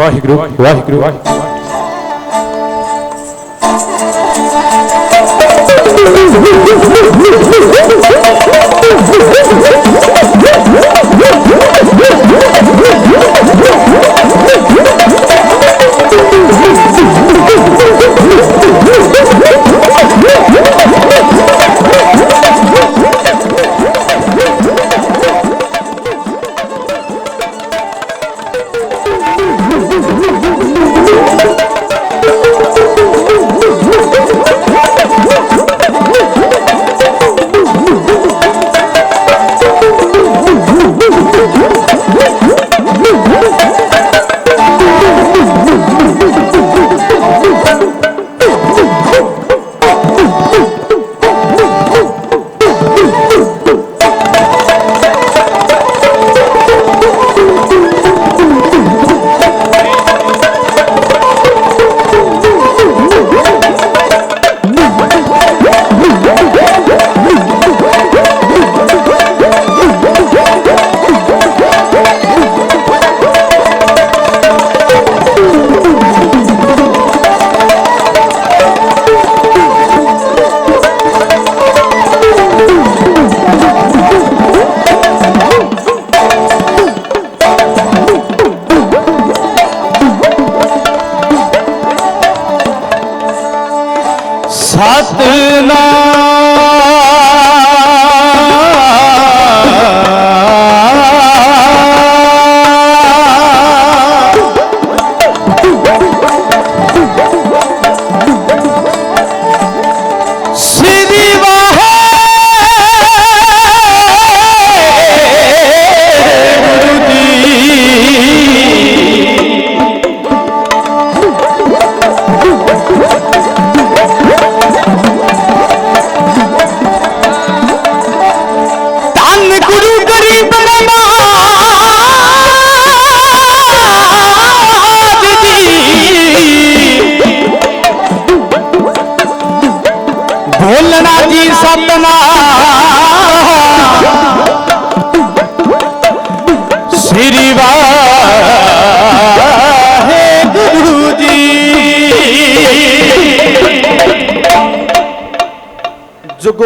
ਵਾਹਿਗੁਰੂ ਵਾਹਿਗੁਰੂ ਵਾਹਿਗੁਰੂ ਸਤਨਾਮ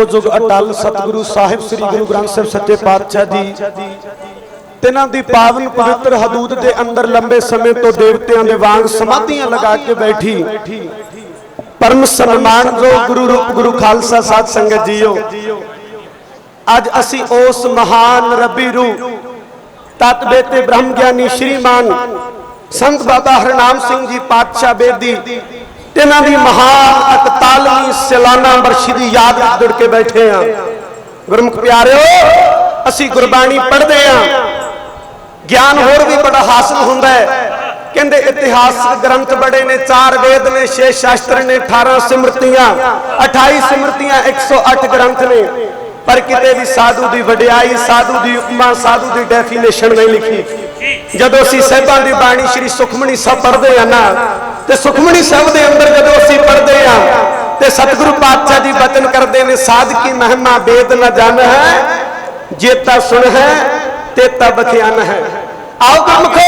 ਜੁਗ ਅਟਲ ਸਤਿਗੁਰੂ ਸਾਹਿਬ ਸ੍ਰੀ ਗੁਰੂ ਗ੍ਰੰਥ ਸਾਹਿਬ ਸੱਚੇ ਪਾਤਸ਼ਾਹ ਜੀ, ਤਿਨਾਂ ਦੀ ਪਾਵਨ ਪਵਿੱਤਰ ਹਦੂਦ ਦੇ ਅੰਦਰ ਲੰਬੇ ਸਮੇਂ ਤੋਂ ਦੇਵਤਿਆਂ ਦੇ ਵਾਂਗ ਸਮਾਧੀਆਂ ਲਗਾ ਕੇ ਬੈਠੀ। ਪਰਮ ਸਨਮਾਨ ਗੁਰੂ ਰੂਪ ਗੁਰੂ ਖਾਲਸਾ ਸਾਧ ਸੰਗਤ ਜੀਓ, ਅੱਜ ਅਸੀਂ ਉਸ ਮਹਾਨ ਰੱਬੀ ਰੂਹ, ਤਤ ਬੇਤੇ ਬ੍ਰਹਮ ਗਿਆਨੀ ਸ਼੍ਰੀਮਾਨ ਸੰਤ ਬਾਬਾ ਹਰਨਾਮ ਸਿੰਘ ਜੀ ਪਾਤਸ਼ਾਹ ਬੇਦੀ, ਤਿਨਾਂ ਦੀ ਮਹਾਨ 41ਵੀਂ ਸਾਲਾਨਾ ਬਰਸ਼ੀ ਦੀ ਯਾਦ ਵਿੱਚ ਜੁੜ ਕੇ ਬੈਠੇ ਆ ਗੁਰਮੁਖ ਪਿਆਰਿਓ, ਅਸੀਂ ਗੁਰਬਾਣੀ ਪੜ੍ਹਦੇ ਆ ਗਿਆਨ ਹੋਰ ਵੀ ਬੜਾ ਹਾਸਲ ਹੁੰਦਾ ਹੈ। ਕਹਿੰਦੇ ਇਤਿਹਾਸਕ ਗ੍ਰੰਥ ਬੜੇ ਨੇ, ਚਾਰ ਵੇਦ ਨੇ, ਛੇ ਸ਼ਾਸਤਰ ਨੇ 18 ਸਿਮਰਤੀਆਂ 28 ਸਿਮਰਤੀਆਂ 108 ਗ੍ਰੰਥ ਨੇ। ਪਰ ਕਿਤੇ ਵੀ ਸਾਧੂ ਦੀ ਵਡਿਆਈ, ਸਾਧੂ ਦੀ ਉਪਮਾ, ਸਾਧੂ ਦੀ ਡੈਫੀਨੇਸ਼ਨ ਨਹੀਂ ਲਿਖੀ। ਜਦੋਂ ਅਸੀਂ ਸਹਿਬਾਂ ਦੀ ਬਾਣੀ ਸ੍ਰੀ ਸੁਖਮਣੀ ਸਾਹਿਬ ਪੜ੍ਹਦੇ ਆ ਨਾ, ਤੇ ਸੁਖਮਣੀ ਸਾਹਿਬ ਦੇ ਅੰਦਰ ਜਦੋਂ ਅਸੀਂ ਪੜ੍ਹਦੇ ਆ ਤੇ ਸਤਿਗੁਰੂ ਪਾਤਸ਼ਾਹ ਜੀ ਬਚਨ ਕਰਦੇ ਨੇ, ਸਾਧਕੀ ਮਹਿਮਾ ਵੇਦ ਨਾ ਜਾਣ ਹੈ ਜੇਤਾ ਸੁਣ ਹੈ ਤੇਤਾ ਬਖਿਆਨ ਹੈ। ਆਓ ਗੁਰਮਖੋ!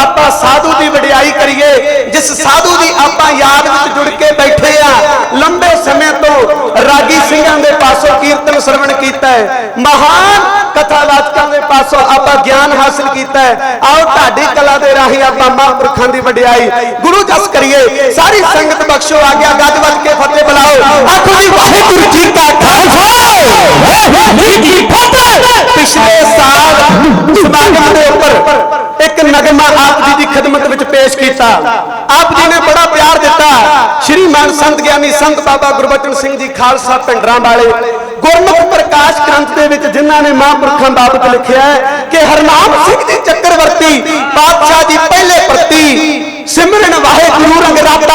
ਆਪਾਂ ਸਾਧੂ ਦੀ ਵਡਿਆਈ ਕਰੀਏ, ਜਿਸ ਸਾਧੂ ਦੀ ਆਪਾਂ ਯਾਦ ਵਿੱਚ ਜੁੜ ਕੇ ਬੈਠੇ ਆ, ਲੰਬੇ ਸਮੇਂ ਤੋਂ ਰਾਗੀ ਸਿੰਘਾਂ ਦੇ ਪਾਸੋਂ ਕੀਰਤਨ ਸਰਵਣ ਕੀਤਾ ਹੈ, ਮਹਾਨ ਕਥਾਵਾਚਕਾਂ ਦੇ ਪਾਸੋਂ ਆਪਾਂ ਗਿਆਨ ਹਾਸਲ ਕੀਤਾ ਹੈ। ਆਓ ਢਾਡੀ ਕਲਾ ਦੇ ਰਾਹੀਂ ਆਪਾਂ ਮਹਾਂਪੁਰਖਾਂ ਦੀ ਵਡਿਆਈ, ਗੁਰੂ ਜਸ ਕਰੀਏ, ਸਾਰੀ ਸੰਗਤ ਬਖਸ਼ੋ ਆ ਗਿਆ ਗੱਜ ਵੱਜ ਕੇ ਫਤਿਹ ਬੁਲਾਓ। ਆਖੋ ਜੀ ਵਾਹਿਗੁਰੂ ਜੀ ਕਾ ਖਾਲਸਾ। ਵਾਹਿਗੁਰੂ ਜੀ ਕੀ ਫਤਿਹ। ਪਿਛਲੇ ਸਾਲ ਸਮਾਗਮ ਦੇ ਉੱਪਰ ਇੱਕ ਨਗਮਾ ਆਪ ਜੀ ਦੀ ਖidmat ਵਿੱਚ ਪੇਸ਼ ਕੀਤਾ। ਆਪ ਜੀ ਨੇ ਬੜਾ ਪਿਆਰ ਦਿੱਤਾ। ਸ਼੍ਰੀ ਮਾਨ ਸੰਤ ਗਿਆਨੀ ਸੰਤ ਬਾਬਾ ਗੁਰਬਚਨ ਸਿੰਘ ਜੀ ਖਾਲਸਾ ਪਿੰਡਰਾਂ ਵਾਲੇ ਗੁਰਮੁਖ ਪ੍ਰਕਾਸ਼ ਗ੍ਰੰਥ ਦੇ ਵਿੱਚ ਜਿਨ੍ਹਾਂ ਨੇ ਮਹਾਂਪੁਰਖਾਂ ਬਾਬਤ ਲਿਖਿਆ ਹੈ ਕਿ ਹਰਨਾਮ ਸਿੰਘ ਜੀ ਚੱਕਰਵਰਤੀ ਪਾਤਸ਼ਾਹ ਦੀ ਪਹਿਲੇ ਪ੍ਰਤੀ ਸਿਮਰਨ ਵਾਹਿਗੁਰੂ ਰੰਗ ਰਾਤਾ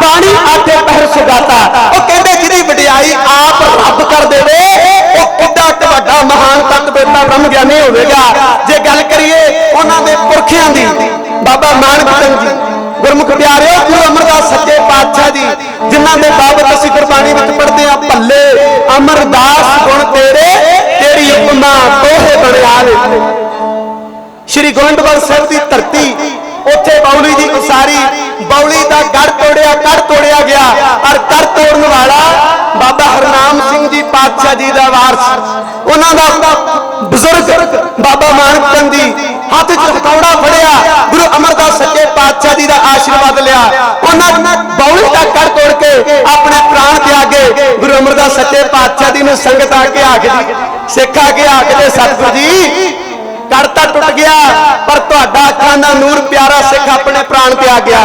ਬਾਣੀ ਆਠੇ ਪਹਿਰ ਸੁਗਾਤਾ। ਉਹ ਕਹਿੰਦੇ, ਜਿਹਦੀ ਵਡਿਆਈ ਆਪ ਰੱਬ ਕਰ ਦੇਵੇ, ਉਹ ਕਿੱਡਾ ਵੱਡਾ ਮਹਾਨ ਤਤ ਬੇਤਾ ਬ੍ਰਹਮ ਗਿਆਨੀ ਹੋਵੇਗਾ। ਜੇ ਗੱਲ ਕਰੀਏ ਉਹਨਾਂ ਦੇ ਪੁਰਖਿਆਂ ਦੀ, ਬਾਬਾ ਨਾਨਕ ਸਿੰਘ ਜੀ, ਗੁਰਮੁਖ ਪਿਆਰਿਓ, ਗੁਰੂ ਅਮਰਦਾਸ ਸੱਚੇ ਪਾਤਸ਼ਾਹ ਜੀ, ਜਿਨ੍ਹਾਂ ਦੇ ਬਾਬਤ ਅਸੀਂ ਗੁਰਬਾਣੀ ਵਿੱਚ ਪੜ੍ਹਦੇ ਆ ਭੱਲੇ, ਅਮਰਦਾਸ ਗੁਣ ਤੇਰੇ, ਤੇਰੀ ਉਪਮਾ ਦੋਹੇ ਬਣਿਆਲੇ ਸ਼੍ਰੀ ਗੋਇੰਦਵਾਲ ਸਾਹਿਬ ਦੀ ਧਰਤੀ ਉੱਥੇ ਬੌਲੀ ਦੀ ਉਸਾਰੀ, ਬੌਲੀ ਦਾ ਗੜ ਤੋੜਿਆ ਕਰ ਤੋੜਿਆ ਗਿਆ। ਪਰ ਕਰ ਤੋੜਨ ਵਾਲਾ ਬਾਬਾ ਹਰਨਾਮ ਸਿੰਘ ਜੀ ਪਾਤਸ਼ਾਹ ਜੀ ਦਾ ਵਾਰਸ, ਉਹਨਾਂ ਦਾ ਬਜ਼ੁਰਗ ਬਾਬਾ ਮਾਨਕ ਚੰਦ ਜੀ ਹੱਥ 'ਚ ਹਥੌੜਾ ਫੜਿਆ, ਗੁਰੂ ਅਮਰਦਾਸ ਸੱਚੇ ਪਾਤਸ਼ਾਹ ਜੀ ਦਾ ਆਸ਼ੀਰਵਾਦ ਲਿਆ। ਉਹਨਾਂ ਬੌਲੀ ਦਾ ਕਰ ਤੋੜ ਕੇ ਆਪਣੇ ਪ੍ਰਾਣ ਤਿਆਗੇ। ਗੁਰੂ ਅਮਰਦਾਸ ਸੱਚੇ ਪਾਤਸ਼ਾਹ ਜੀ ਨੂੰ ਸੰਗਤ ਆ ਕੇ ਆਖਦੀ, ਸਿੱਖ ਆ ਕੇ ਆਖਦੇ, ਸਤਿਗੁਰੂ ਜੀ ਟੁੱਟ ਗਿਆ, ਪਰ ਤੁਹਾਡਾ ਅੱਖਾਂ ਦਾ ਨੂਰ ਪਿਆਰਾ ਸਿੱਖ ਆਪਣੇ ਪ੍ਰਾਣ ਤੇ ਆ ਗਿਆ।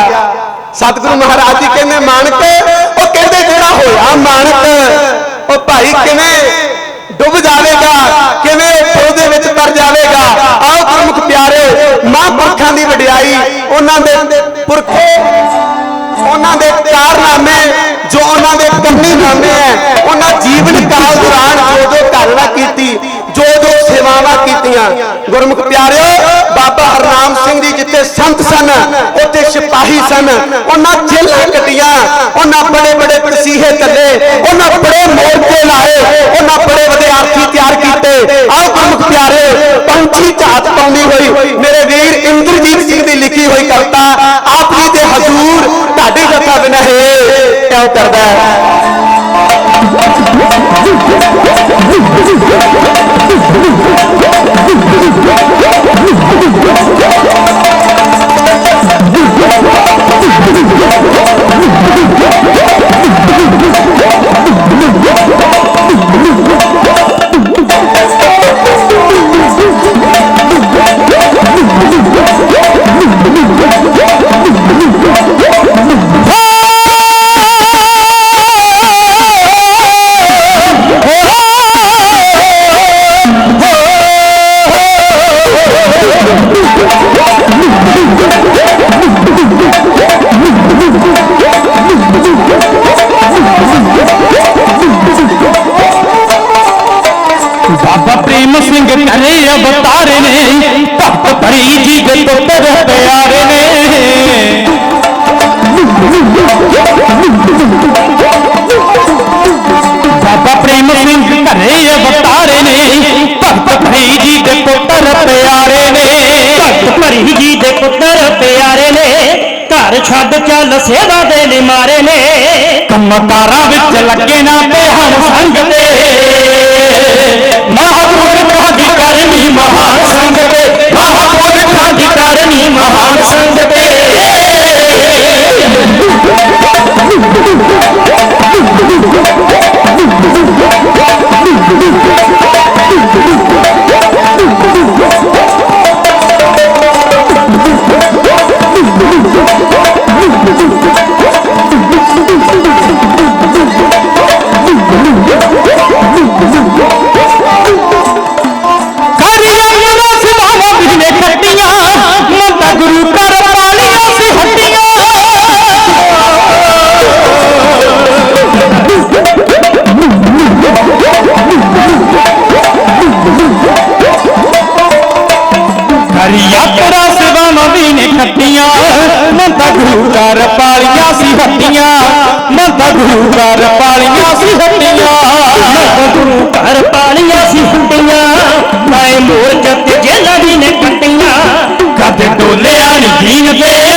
ਸਤਿਗੁਰੂ ਮਹਾਰਾਜ ਜੀ ਕਹਿੰਦੇ, ਮਾਨਕ, ਉਹ ਕਹਿੰਦੇ ਜਿਹੜਾ ਹੋਇਆ ਮਾਨਕ, ਉਹ ਭਾਈ ਕਿਵੇਂ ਡੁੱਬ ਜਾਵੇਗਾ, ਕਿਵੇਂ ਉਹ ਦੇ ਵਿੱਚ ਤਰ ਜਾਵੇਗਾ? ਆਓ ਗੁਰਮੁਖ ਪਿਆਰੇ ਮਹਾਂਪੁਰਖਾਂ ਦੀ ਵਡਿਆਈ, ਉਹਨਾਂ ਦੇ ਪੁਰਖੇ, ਉਹਨਾਂ ਦੇ ਕਾਰਨਾਮੇ, ਜੋ ਉਹਨਾਂ ਦੇ ਕਰਨੀ ਨਾਮੇ ਹੈ, ਉਹਨਾਂ ਜੀਵਨ ਕਾਲ ਦੌਰਾਨ ਜੋ ਜੋ ਘਾਲਣਾ ਕੀਤੀ ਜੋ ਗੁਰਮੁਖ ਪਿਆਰਿਓ, ਬਾਬਾ ਹਰਨਾਮ ਸਿੰਘ ਜੀ ਜਿੱਥੇ ਸੰਤ ਸਨ, ਉੱਥੇ ਸਿਪਾਹੀ ਸਨ, ਉਹਨਾਂ ਜੇਲਾਂ ਕੱਟੀਆਂ, ਉਹਨਾਂ ਬੜੇ ਬੜੇ ਤਸੀਹੇ ਚੱਲੇ ਉਹਨਾਂ ਬੜੇ ਮੋਰਚੇ ਲਾਏ, ਉਹਨਾਂ ਬੜੇ ਵਿਦਿਆਰਥੀ ਤਿਆਰ ਕੀਤੇ। ਆਓ ਗੁਰਮੁਖ ਪਿਆਰੇ ਪੰਛੀ ਝਾਤ ਪਾਉਂਦੀ ਹੋਈ, ਮੇਰੇ ਵੀਰ ਇੰਦਰਜੀਤ ਸਿੰਘ ਦੀ ਲਿਖੀ ਹੋਈ ਕਵਿਤਾ, ਆਪ ਜੀ ਦੇ ਹਜ਼ੂਰ, ਤੁਹਾਡੀ ਜਥਾ ਬਿਨਹੇ ਕਿਉਂ ਕਰਦਾ ਹੈ? ਸੇਵਾ ਦੇ ਨਿਮਾਰੇ ਨੇ। ਕੰਮ ਕਾਰਾਂ ਵਿੱਚ ਲੱਗੇ ਨਾ ਯਾਤਰਾ ਸਿਵਾ ਸਿਵਾਵਾ ਵੀ ਨੇ ਖੱਟੀਆਂ। ਗੁਰੂ ਕਰ ਪਾਲੀਆਂ ਸੀ ਹੱਟੀਆਂ। ਮੰਤਾ ਗੁਰੂ ਕਰ ਪਾਲੀਆਂ ਸੀ ਹੱਟੀਆਂ। ਗੁਰੂ ਘਰ ਪਾਲੀਆਂ ਸੀ ਹੱਟੀਆਂ। ਨਾਏ ਮੋਰ ਜੱਤ ਜੇਲਾਂ ਦੀ ਨੇ ਕੱਟੀਆਂ ਕਦ ਡੋਲਿਆ ਨੀ ਦੀਨ ਦੇ।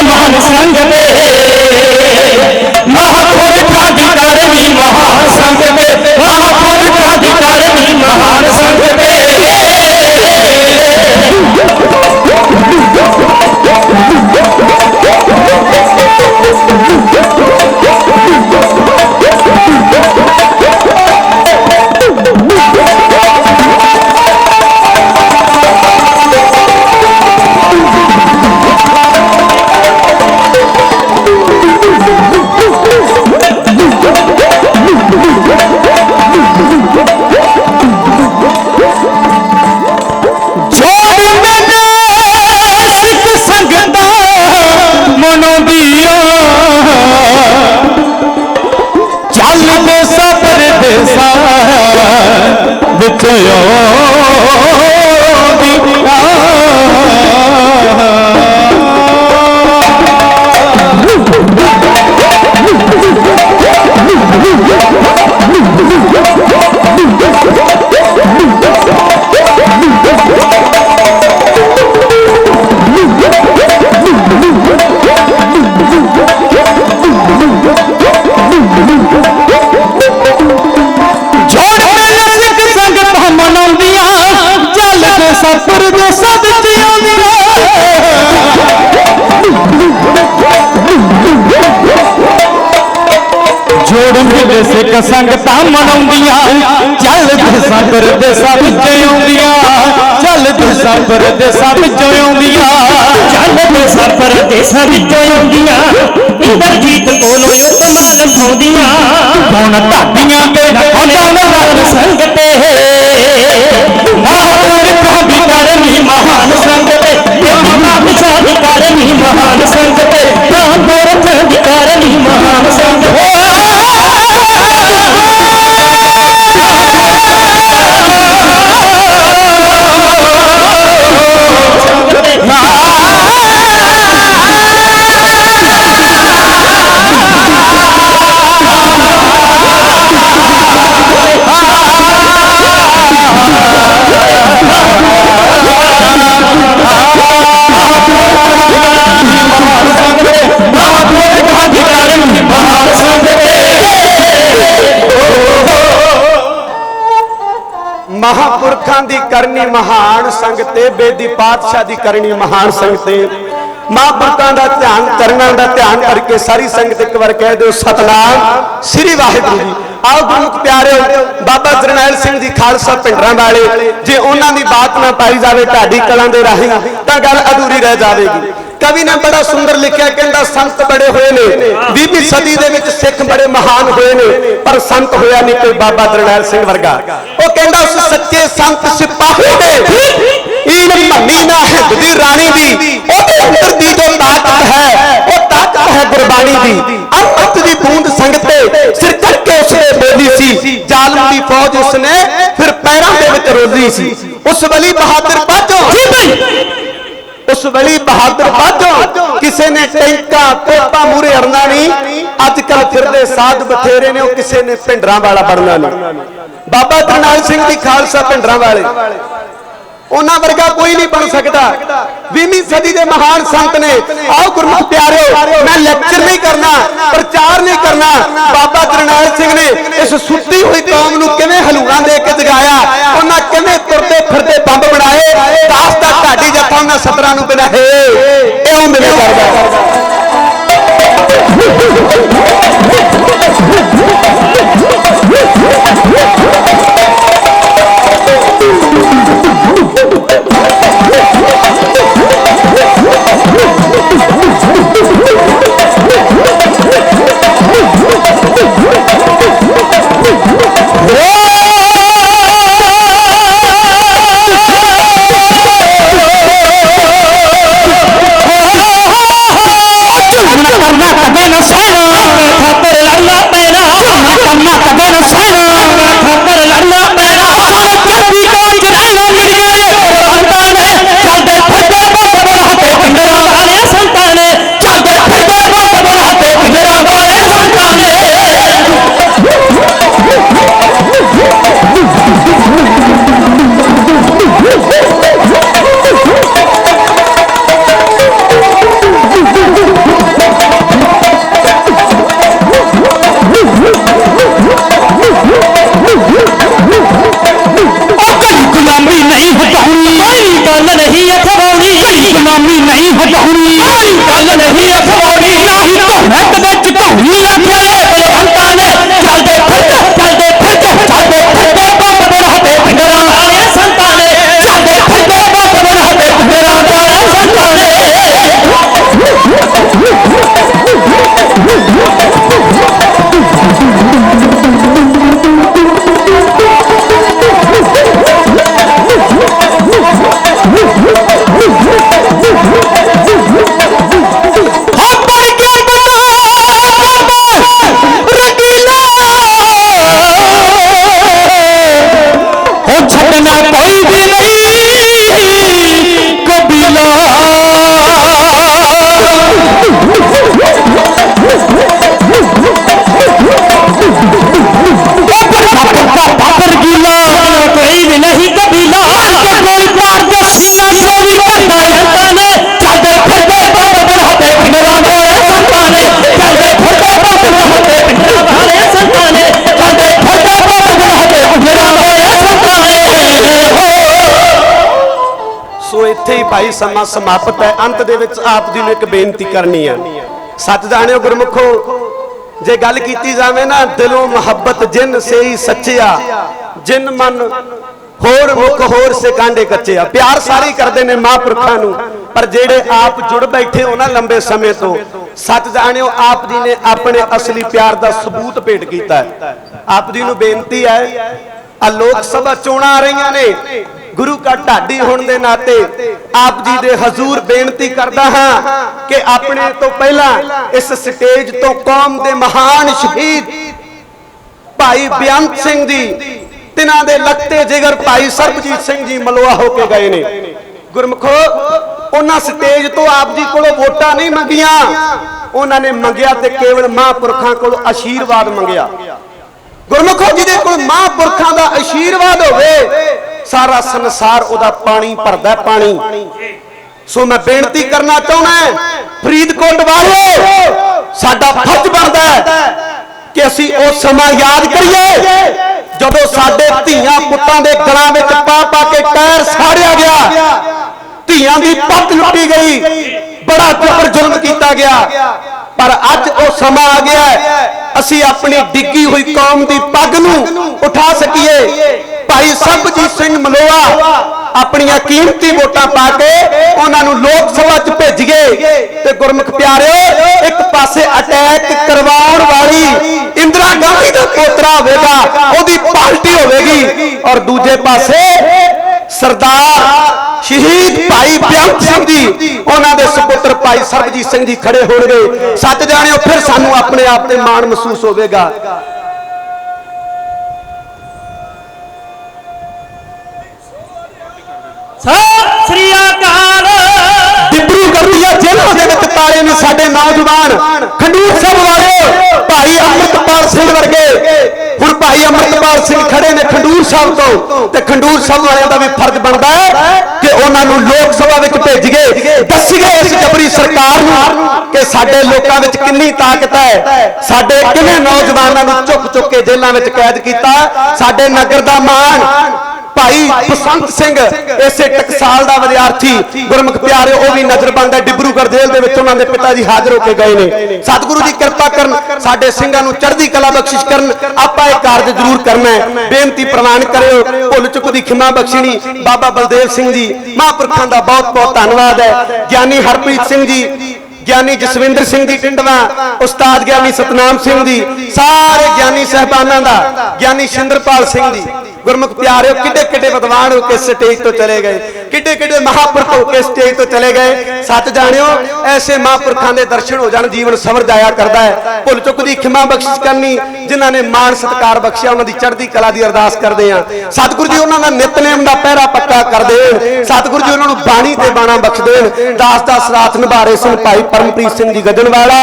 ਮੇਲੇ ਸੰਗਤਾਂ ਮਨਾਉਂਦੀਆਂ। ਚੱਲ ਦੇਸਾਂ ਪਰਦੇਸਾਂ ਵਿੱਚ ਆਉਂਦੀਆਂ। ਚੱਲ ਦੇਸਾਂ ਦੇ ਸਭ ਆਉਂਦੀਆਂ। ਚੱਲ ਦੇ ਸਫਰ ਦੇਸਾਂ ਵਿੱਚੋਂ ਆਉਂਦੀਆਂ। ਕੋਲੋਂ ਉਤਮਾਨ ਪਾਉਂਦੀਆਂ। ਹੁਣ ਢਾਡੀਆਂ ਤੇ ਹੁੰਦਾ ਮਹਾਨ ਸੰਗ ਤੇ ਮਹਾਪੁਰਖਾਂ ਕਰਨੀ, ਮਹਾਨ ਸੰਗ ਤੇ ਮਹਾਪੁਰਖਾਂ ਦੀ ਕਰਨੀ, ਮਹਾਨ ਸੰਗਤੇ ਤੇ ਪਾਤਸ਼ਾਹ ਦੀ ਕਰਨੀ ਮਹਾਨ ਸੰਗ ਤੇ ਦਾ ਧਿਆਨ ਚਰਨਾਂ ਦਾ ਧਿਆਨ ਕਰਕੇ ਸਾਰੀ ਸੰਗਤ ਇੱਕ ਵਾਰ ਕਹਿ ਦਿਓ, ਸਤਨਾਮ ਸ੍ਰੀ ਵਾਹਿਗੁਰੂ ਜੀ। ਆਓ ਗੁਰਮੁਖ ਪਿਆਰਿਓ, ਬਾਬਾ ਜਰਨੈਲ ਸਿੰਘ ਜੀ ਖਾਲਸਾ ਪਿੰਡਰਾਂ ਵਾਲੇ, ਜੇ ਉਹਨਾਂ ਦੀ ਬਾਤ ਨਾ ਪਾਈ ਜਾਵੇ ਢਾਡੀ ਕਲਾਂ ਦੇ ਰਾਹੀਂ ਤਾਂ ਗੱਲ ਅਧੂਰੀ ਰਹਿ ਜਾਵੇਗੀ। ਕਵੀ ਨੇ ਬੜਾ ਸੁੰਦਰ ਲਿਖਿਆ ਕਹਿੰਦਾ ਸੰਤ ਬੜੇ ਹੋਏ ਨੇ। 20ਵੀਂ ਸਦੀ ਦੇ ਵਿੱਚ ਸਿੱਖ ਬੜੇ ਮਹਾਨ ਹੋਏ ਨੇ। ਪਰ ਸੰਤ ਹੋਇਆ ਨਹੀਂ ਕੋਈ ਬਾਬਾ ਜਰਨੈਲ ਸਿੰਘ ਵਰਗਾ। ਉਹ ਕਹਿੰਦਾ ਉਸ ਸੱਚੇ ਸੰਤ ਸਿਪਾਹੀ ਦੇ ਈਨ ਮੰਨੀ ਨਾ ਹਿੰਦ ਦੀ ਰਾਣੀ ਦੀ। ਉਹਦੇ ਅੰਦਰ ਦੀ ਜੋ ਤਾਕਤ ਹੈ ਉਹ ਤਾਕਤ ਹੈ ਗੁਰਬਾਣੀ ਦੀ। ਅੰਮ੍ਰਿਤ ਦੀ ਬੂੰਦ ਸੰਗਤੇ ਸਿਰ ਚੜ੍ਹ ਕੇ ਉਸਨੇ ਬੋਲੀ ਸੀ। ਜ਼ਾਲਮ ਦੀ ਫੌਜ ਉਸਨੇ ਫਿਰ ਪੈਰਾਂ ਦੇ ਵਿੱਚ ਰੋਲੀ ਸੀ। ਉਸ ਵਲੀ ਬਹਾਦਰ ਬਾਝੋਂ ਉਸ ਵਲੀ ਬਹਾਦਰ ਬਾਝੋਂ ਕਿਸੇ ਨੇ ਟੈਂਕਾਂ, ਤੋਪਾਂ ਮੂਰੇ ਅੜਨਾ ਨਹੀਂ। ਅੱਜ ਕੱਲ ਫਿਰਦੇ ਸਾਧ ਬਥੇਰੇ ਨੇ, ਉਹ ਕਿਸੇ ਨੇ ਭਿੰਡਰਾਂ ਵਾਲਾ ਬਣਨਾ ਨਹੀਂ। ਬਾਬਾ ਕਰਨਾਲ ਸਿੰਘ ਦੀ ਖਾਲਸਾ ਭਿੰਡਰਾਂ ਵਾਲੇ। ਉਹਨਾਂ ਵਰਗਾ ਕੋਈ ਨਹੀਂ ਬਣ ਸਕਦਾ। 20ਵੀਂ ਸਦੀ ਦੇ ਮਹਾਨ ਸੰਤ ਨੇ, ਆਓ ਗੁਰਮੁਖ ਪਿਆਰਿਓ, ਮੈਂ ਲੈਕਚਰ ਨਹੀਂ ਕਰਨਾ, ਪ੍ਰਚਾਰ ਨਹੀਂ ਕਰਨਾ। ਬਾਬਾ ਜਰਨੈਲ ਸਿੰਘ ਨੇ ਇਸ ਸੁੱਤੀ ਹੋਈ ਕੌਮ ਨੂੰ ਕਿਵੇਂ ਹਲੂਣਾ ਦੇ ਕੇ ਜਗਾਇਆ, ਉਹਨਾਂ ਕਿਵੇਂ ਤੁਰਦੇ ਫਿਰਦੇ ਬੰਬ ਬਣਾਏ, ਦਾਸ ਦਾ ਢਾਡੀ ਜੱਥਾ ਉਹਨਾਂ ਸਤਰਾਂ ਨੂੰ ਬਿਨਾਏ ਇਉਂ ਮਿਲੇ ਕਰਦਾ ਭਾਈ ਸਮਾਂ ਸਮਾਪਤ ਹੈ, ਅੰਤ ਦੇ ਵਿੱਚ ਆਪ ਜੀ ਨੂੰ ਇੱਕ ਬੇਨਤੀ ਕਰਨੀ ਹੈ। ਸੱਚ ਜਾਣਿਓ ਗੁਰਮੁਖੋ, ਜੇ ਗੱਲ ਕੀਤੀ ਜਾਵੇ ਨਾ, ਦਿਲੋਂ ਮੁਹੱਬਤ ਜਿਨ ਸੇਈ ਸੱਚਿਆ, ਜਿਨ ਮਨ ਹੋਰ ਮੁਖ ਹੋਰ ਸੇ ਕਾਂਡੇ ਕੱਚੇ ਆ ਪਿਆਰ ਸਾਰੇ ਕਰਦੇ ਨੇ ਮਹਾਂਪੁਰਖਾਂ ਨੂੰ, ਪਰ ਜਿਹੜੇ ਆਪ ਜੁੜ ਬੈਠੇ ਹੋ ਨਾ ਲੰਬੇ ਸਮੇਂ ਤੋਂ, ਸੱਚ ਜਾਣਿਓ ਆਪ ਜੀ ਨੇ ਆਪਣੇ ਅਸਲੀ ਪਿਆਰ ਦਾ ਸਬੂਤ ਭੇਟ ਕੀਤਾ ਹੈ। ਆਪ ਜੀ ਨੂੰ ਬੇਨਤੀ ਹੈ ਆ ਲੋਕ ਸਭਾ ਚੋਣਾਂ ਆ ਰਹੀਆਂ ਨੇ ਗੁਰੂ ਕਾ ਢਾਡੀ ਹੋਣ ਦੇ ਨਾਤੇ ਆਪ ਜੀ ਦੇ ਹਜ਼ੂਰ ਬੇਨਤੀ ਕਰਦਾ ਹਾਂ ਕਿ ਆਪਣੇ ਤੋਂ ਪਹਿਲਾਂ ਇਸ ਸਟੇਜ ਤੋਂ ਕੌਮ ਦੇ ਮਹਾਨ ਸ਼ਹੀਦ ਭਾਈ ਬੇਅੰਤ ਸਿੰਘ ਜੀ, ਤਿਨਾਂ ਦੇ ਲਖਤੇ ਜਿਗਰ ਭਾਈ ਸਰਬਜੀਤ ਸਿੰਘ ਜੀ ਮਲੋਆ ਹੋ ਕੇ ਗਏ ਨੇ। ਗੁਰਮਖੋ, ਉਹਨਾਂ ਸਟੇਜ ਤੋਂ ਆਪ ਜੀ ਕੋਲੋਂ ਵੋਟਾਂ ਨਹੀਂ ਮੰਗੀਆਂ। ਉਹਨਾਂ ਨੇ ਮੰਗਿਆ ਤੇ ਕੇਵਲ ਮਹਾਂਪੁਰਖਾਂ ਕੋਲੋਂ ਆਸ਼ੀਰਵਾਦ ਮੰਗਿਆ। ਗੁਰਮਖੋ, ਜਿਹਦੇ ਕੋਲ ਮਹਾਂਪੁਰਖਾਂ ਦਾ ਆਸ਼ੀਰਵਾਦ ਹੋਵੇ ਸਾਰਾ ਸੰਸਾਰ ਉਹਦਾ ਪਾਣੀ ਭਰਦਾ ਪਾਣੀ। ਸੋ ਮੈਂ ਬੇਨਤੀ ਕਰਨਾ ਚਾਹੁੰਦਾ ਫਰੀਦਕੋਟ ਵਾਲਿਓ, ਸਾਡਾ ਫਰਜ਼ ਬਣਦਾ ਕਿ ਅਸੀਂ ਉਹ ਸਮਾਂ ਯਾਦ ਕਰੀਏ ਜਦੋਂ ਸਾਡੇ ਧੀਆਂ ਪੁੱਤਾਂ ਦੇ ਗਲਾਂ ਵਿੱਚ ਪਾ ਪਾ ਕੇ ਟਾਇਰ ਸਾੜਿਆ ਗਿਆ। ਧੀਆਂ ਦੀ ਪੱਤ ਲੁੱਟੀ ਗਈ, ਬੜਾ ਜ਼ਬਰ ਜ਼ੁਲਮ ਕੀਤਾ ਗਿਆ। ਪਰ ਅੱਜ ਉਹ ਸਮਾਂ ਆ ਗਿਆ ਅਸੀਂ ਆਪਣੀ ਡਿੱਗੀ ਹੋਈ ਕੌਮ ਦੀ ਪੱਗ ਨੂੰ ਉਠਾ ਸਕੀਏ। ਭਾਈ ਸਰਬਜੀਤ ਸਿੰਘ ਮਲੋਆ ਆਪਣੀਆਂ ਕੀਮਤੀ ਵੋਟਾਂ ਪਾ ਕੇ ਉਹਨਾਂ ਨੂੰ ਲੋਕ ਸਭਾ 'ਚ ਭੇਜੀਏ। ਤੇ ਗੁਰਮੁਖ ਪਿਆਰਿਓ, ਇੱਕ ਪਾਸੇ ਅਟੈਕ ਕਰਵਾਉਣ ਵਾਲੀ ਇੰਦਰਾ ਗਾਂਧੀ ਦਾ ਪੋਤਰਾ ਹੋਵੇਗਾ, ਉਹਦੀ ਪਾਰਟੀ ਹੋਵੇਗੀ। ਔਰ ਦੂਜੇ ਪਾਸੇ ਸਰਦਾਰ ਸ਼ਹੀਦ ਭਾਈ ਬਿਆੰਤ ਸਿੰਘ ਜੀ, ਉਹਨਾਂ ਦੇ ਸੁਪੁੱਤਰ ਭਾਈ ਸਰਬਜੀਤ ਸਿੰਘ ਜੀ ਖੜੇ ਹੋਣਗੇ। ਸੱਚ ਜਾਣਿਓ, ਫਿਰ ਸਾਨੂੰ ਆਪਣੇ ਆਪ ਤੇ ਮਾਣ ਮਹਿਸੂਸ ਹੋਵੇਗਾ। ਸਤਿ ਸ੍ਰੀ ਅਕਾਲ। ਡਿਬਰੂਗੜ੍ਹ ਦੀਆਂ ਦੇ ਵਿੱਚ ਤਾਲੇ ਨੇ ਸਾਡੇ ਨੌਜਵਾਨ ਖੰਡੂਰ ਸਾਹਿਬ ਵਾਲੇ ਭਾਈ ਅੰਮ੍ਰਿਤਪਾਲ ਸਿੰਘ ਵਰਗੇ। ਹੁਣ ਭਾਈ ਅੰਮ੍ਰਿਤਪਾਲ ਸਿੰਘ ਖੜੇ ਨੇ ਖੰਡੂਰ ਸਾਹਿਬ ਤੋਂ। ਤੇ ਖੰਡੂਰ ਸਾਹਿਬ ਵਾਲਿਆਂ ਦਾ ਵੀ ਫਰਜ਼ ਬਣਦਾ ਹੈ ਕਿ ਉਹਨਾਂ ਨੂੰ ਲੋਕ ਸਭਾ ਵਿੱਚ ਭੇਜੀਏ। ਦੱਸੀਏ ਇਸ ਜਬਰੀ ਸਰਕਾਰ ਨੂੰ ਕਿ ਸਾਡੇ ਲੋਕਾਂ ਵਿੱਚ ਕਿੰਨੀ ਤਾਕਤ ਹੈ। ਸਾਡੇ ਕਿਵੇਂ ਨੌਜਵਾਨਾਂ ਨੂੰ ਚੁੱਕ ਚੁੱਕ ਕੇ ਜੇਲ੍ਹਾਂ ਵਿੱਚ ਕੈਦ ਕੀਤਾ। ਸਾਡੇ ਨਗਰ ਦਾ ਮਾਣ ਭਾਈ ਬਸੰਤ ਸਿੰਘ, ਇਸੇ ਟਕਸਾਲ ਦਾ ਵਿਦਿਆਰਥੀ, ਗੁਰਮੁਖ ਪਿਆਰੇ ਉਹ ਵੀ ਨਜ਼ਰਬੰਦ ਹੈ ਡਿਬਰੂਗੜ੍ਹ ਜੇਲ੍ਹ ਦੇ ਵਿੱਚ ਉਹਨਾਂ ਦੇ ਪਿਤਾ ਜੀ ਹਾਜ਼ਰ ਹੋ ਕੇ ਗਏ ਨੇ। ਸਤਿਗੁਰੂ ਜੀ ਕਿਰਪਾ ਕਰਨ, ਸਾਡੇ ਸਿੰਘਾਂ ਨੂੰ ਚੜ੍ਹਦੀ ਕਲਾ ਬਖਸ਼ਿਸ਼ ਕਰਨ, ਆਪਾਂ ਇਹ ਕਾਰਜ ਜ਼ਰੂਰ ਕਰਨਾ ਹੈ। ਬੇਨਤੀ ਪ੍ਰਵਾਨ ਕਰਿਓ, ਭੁੱਲ ਚੁੱਕ ਦੀ ਖਿਮਾ ਬਖਸ਼ਣੀ, ਬਾਬਾ ਬਲਦੇਵ ਸਿੰਘ ਜੀ, ਮਹਾਂਪੁਰਖਾਂ ਦਾ ਬਹੁਤ ਬਹੁਤ ਧੰਨਵਾਦ ਹੈ। ਗਿਆਨੀ ਹਰਪ੍ਰੀਤ ਸਿੰਘ ਜੀ, ਗਿਆਨੀ ਜਸਵਿੰਦਰ ਸਿੰਘ ਦੀ ਟਿੰਡਵਾ, ਉਸਤਾਦ ਗਿਆਨੀ ਸਤਨਾਮ ਸਿੰਘ ਜੀ, ਸਾਰੇ ਗਿਆਨੀ ਸਹਿਬਾਨਾਂ ਦਾ, ਗਿਆਨੀ ਸ਼ਿੰਦਰਪਾਲ ਸਿੰਘ ਜੀ। ਗੁਰਮੁਖ ਪਿਆਰਿਓ ਕਿੱਡੇ ਕਿੱਡੇ ਵਿਦਵਾਨ ਹੋ ਕੇ ਸਟੇਜ ਤੋਂ ਚਲੇ ਗਏ। ਕਿੱਡੇ ਕਿੱਡੇ ਮਹਾਪੁਰਖ ਹੋ ਕੇ ਸਟੇਜ ਤੋਂ ਚਲੇ ਗਏ। ਸੱਚ ਜਾਣਿਓ, ਐਸੇ ਮਹਾਪੁਰਖਾਂ ਦੇ ਦਰਸ਼ਨ ਹੋ ਜਾਣ, ਜੀਵਨ ਸਵਰ ਜਾਇਆ ਕਰਦਾ ਹੈ। ਭੁੱਲ ਚੁੱਕ ਦੀ ਖਿਮਾ ਬਖਸ਼ਿਸ਼ ਕਰਨੀ, ਜਿਨ੍ਹਾਂ ਨੇ ਮਾਣ ਸਤਕਾਰ ਬਖਸ਼ਿਆ, ਉਹਨਾਂ ਦੀ ਚੜ੍ਹਦੀ ਕਲਾ ਦੀ ਅਰਦਾਸ ਕਰਦੇ ਆ ਸਤਿਗੁਰੂ ਜੀ, ਉਹਨਾਂ ਦਾ ਨਿਤਨੇਮ ਦਾ ਪਹਿਰਾ ਪੱਕਾ ਕਰ ਦੇਣ। ਸਤਿਗੁਰੂ ਜੀ, ਉਹਨਾਂ ਨੂੰ ਬਾਣੀ ਤੇ ਬਾਣਾ ਬਖਸ਼ ਦੇਣ। ਦਾਸ ਦਾ ਸਰਾਥ ਨਿਭਾਰੇ ਸਨ ਭਾਈ ਪਰਮਪ੍ਰੀਤ ਸਿੰਘ ਜੀ ਗੱਜਣਵਾਲਾ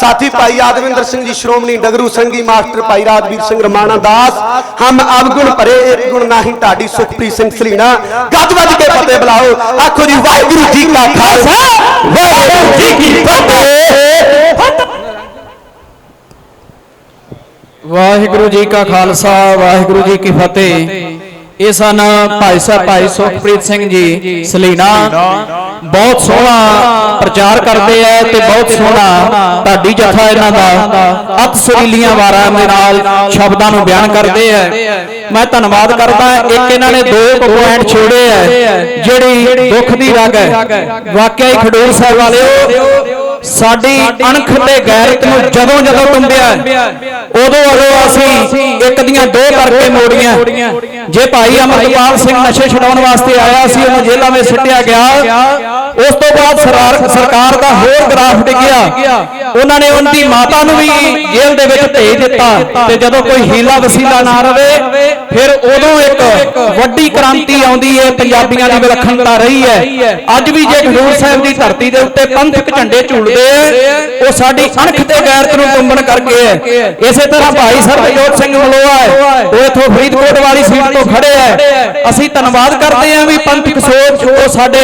ਸਾਥੀ ਭਾਈ ਆਦਵਿੰਦਰ ਸਿੰਘ ਜੀ ਸ਼੍ਰੋਮਣੀ ਡਗਰੂ ਸੰਗੀ ਮਾਸਟਰ ਭਾਈ ਰਾਜਵੀਰ ਸਿੰਘ ਰਮਾਣਾ ਦਾਸ। ਹਮ ਅਵਗੁਣ ਭਰੇ, ਇੱਕ ਗੁਣ ਨਾਹੀ ਢਾਡੀ ਸੁਖਪ੍ਰੀਤ ਸਿੰਘ ਸਲੀਣਾ। ਗੱਜ ਵੱਜ ਕੇ ਫਤਿਹ ਬੁਲਾਓ। ਆਖੋ ਜੀ, ਵਾਹਿਗੁਰੂ ਜੀ ਕਾ ਖਾਲਸਾ। ਵਾਹਿਗੁਰੂ ਜੀ ਕੀ ਫਤਿਹ। ਵਾਹਿਗੁਰੂ ਜੀ ਕਾ ਖਾਲਸਾ, ਵਾਹਿਗੁਰੂ ਜੀ ਕੀ ਫਤਿਹ। ਇਹ ਸਨ ਭਾਈ ਸਾਹਿਬ ਭਾਈ ਸੁਖਪ੍ਰੀਤ ਸਿੰਘ ਜੀ ਸਲੀਨਾ। ਬਹੁਤ ਸੋਹਣਾ ਪ੍ਰਚਾਰ ਕਰਦੇ ਐ ਤੇ ਬਹੁਤ ਸੋਹਣਾ ਢਾਡੀ ਜਥਾ ਇਹਨਾਂ ਦਾ। ਅਤ ਸੁਰੀਲੀਆਂ ਵਾਰਾਂ ਦੇ ਨਾਲ ਸ਼ਬਦਾਂ ਨੂੰ ਬਿਆਨ ਕਰਦੇ ਐ ਮੈਂ ਧੰਨਵਾਦ ਕਰਦਾ ਇੱਕ ਇਹਨਾਂ ਨੇ ਦੋ ਪੁਆਇੰਟ ਛੋੜੇ ਐ ਜਿਹੜੀ ਦੁੱਖ ਦੀ ਰਗ ਹੈ। ਵਾਕਿਆ ਹੀ ਖਡੂਰ ਸਾਹਿਬ ਵਾਲਿਓ ਸਾਡੀ ਅਣਖ ਤੇ ਗੈਰਤ ਨੂੰ ਜਦੋਂ ਜਦੋਂ ਟੁੰਬਿਆ ਉਦੋਂ ਉਦੋਂ ਅਸੀਂ ਇੱਕ ਦੀਆਂ ਦੋ ਕਰਕੇ ਮੋੜੀਆਂ। ਜੇ ਭਾਈ ਅਮਰਪਾਲ ਸਿੰਘ ਨਸ਼ੇ ਛਡਾਉਣ ਵਾਸਤੇ ਆਇਆ ਸੀ ਉਹਨੂੰ ਜੇਲ੍ਹਾਂ ਵਿੱਚ ਸਿੱਟਿਆ ਗਿਆ। ਉਸ ਤੋਂ ਬਾਅਦ ਸਰਕਾਰ ਸਰਕਾਰ ਦਾ ਹੋਰ ਗ੍ਰਾਫ ਡਿੱਗਿਆ। ਉਹਨਾਂ ਨੇ ਉਹਦੀ ਮਾਤਾ ਨੂੰ ਵੀ ਜੇਲ੍ਹ ਦੇ ਵਿੱਚ ਭੇਜ ਦਿੱਤਾ ਤੇ ਜਦੋਂ ਕੋਈ ਹੀਲਾ ਵਸੀਲਾ ਨਾ ਰਵੇ ਫਿਰ ਉਦੋਂ ਇੱਕ ਵੱਡੀ ਕ੍ਰਾਂਤੀ ਆਉਂਦੀ ਹੈ ਪੰਜਾਬੀਆਂ ਦੀ ਵਿਲੱਖਣਤਾ ਰਹੀ ਹੈ। ਅੱਜ ਵੀ ਜੇ ਖਡੂਰ ਸਾਹਿਬ ਦੀ ਧਰਤੀ ਦੇ ਉੱਤੇ ਪੰਥਕ ਝੰਡੇ ਝੂਲਦੇ ਆ ਉਹ ਸਾਡੀ ਅਣਖ ਤੇ ਗੈਰਤ ਨੂੰ ਟੁੰਬਣ ਕਰਕੇ ਹੈ ਇਸੇ ਤਰ੍ਹਾਂ ਭਾਈ ਸਰਬਜੋਤ ਸਿੰਘ ਮਲੋਆ ਹੈ। ਉਹ ਇਥੋਂ ਫਰੀਦਕੋਟ ਵਾਲੀ ਸੀਟ ਤੋਂ ਖੜੇ ਹੈ ਅਸੀਂ ਧੰਨਵਾਦ ਕਰਦੇ ਹਾਂ ਵੀ ਪੰਥਕ ਸੋਚ ਉਹ ਸਾਡੇ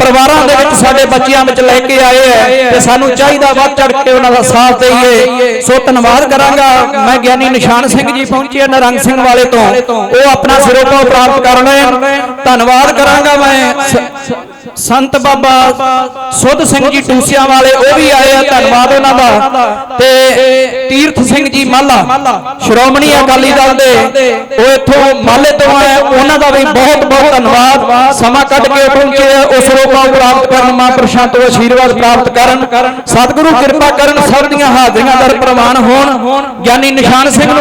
ਪਰਿਵਾਰਾਂ ਦੇ ਵਿੱਚ ਸਾਡੇ ਬੱਚਿਆਂ ਵਿੱਚ ਲੈ ਕੇ ਆਏ ਹੈ ਤੇ ਸਾਨੂੰ ਚਾਹੀਦਾ ਵੱਧ ਚੜ ਕੇ ਉਹਨਾਂ ਦਾ ਸਾਥ ਦੇਈਏ। ਸੋ ਧੰਨਵਾਦ ਕਰਾਂਗਾ। ਮੈਂ ਗਿਆਨੀ ਨਿਸ਼ਾਨ ਸਿੰਘ ਜੀ ਪਹੁੰਚੇ ਨਰੰਗ ਸਿੰਘ ਵਾਲੇ ਤੋਂ। ਉਹ ਆਪਣਾ ਸਿਰੋਪਾ ਪ੍ਰਾਪਤ ਕਰ ਲੈਣ। ਧੰਨਵਾਦ ਕਰਾਂਗਾ ਮੈਂ। ਸੰਤ ਬਾਬਾ ਸੁੱਧ ਸਿੰਘ ਜੀ ਟੂਸਿਆਂ ਵਾਲੇ, ਉਹ ਵੀ ਆਏ ਆ, ਧੰਨਵਾਦ ਉਹਨਾਂ ਦਾ। ਤੇ ਤੀਰਥ ਸਿੰਘ ਜੀ ਮਾਲਾ, ਸ਼੍ਰੋਮਣੀ ਅਕਾਲੀ ਦਲ ਦੇ, ਉਹ ਇੱਥੋਂ ਮਾਲੇ ਤੋਂ ਆਏ, ਉਹਨਾਂ ਦਾ ਵੀ ਬਹੁਤ ਬਹੁਤ ਧੰਨਵਾਦ। ਸਮਾਂ ਕੱਢ ਕੇ ਪਹੁੰਚੇ ਉਸ ਰੂਪਾਂ ਪ੍ਰਾਪਤ ਕਰਨ, ਮਾਂ ਪ੍ਰਸ਼ਾਂ ਤੋਂ ਆਸ਼ੀਰਵਾਦ ਪ੍ਰਾਪਤ ਕਰਨ। ਸਤਿਗੁਰੂ ਕਿਰਪਾ ਕਰਨ, ਸਭ ਦੀਆਂ ਹਾਜ਼ਰੀਆਂ ਦਰ ਪ੍ਰਵਾਨ ਹੋਣ। ਗਿਆਨੀ ਨਿਸ਼ਾਨ ਸਿੰਘ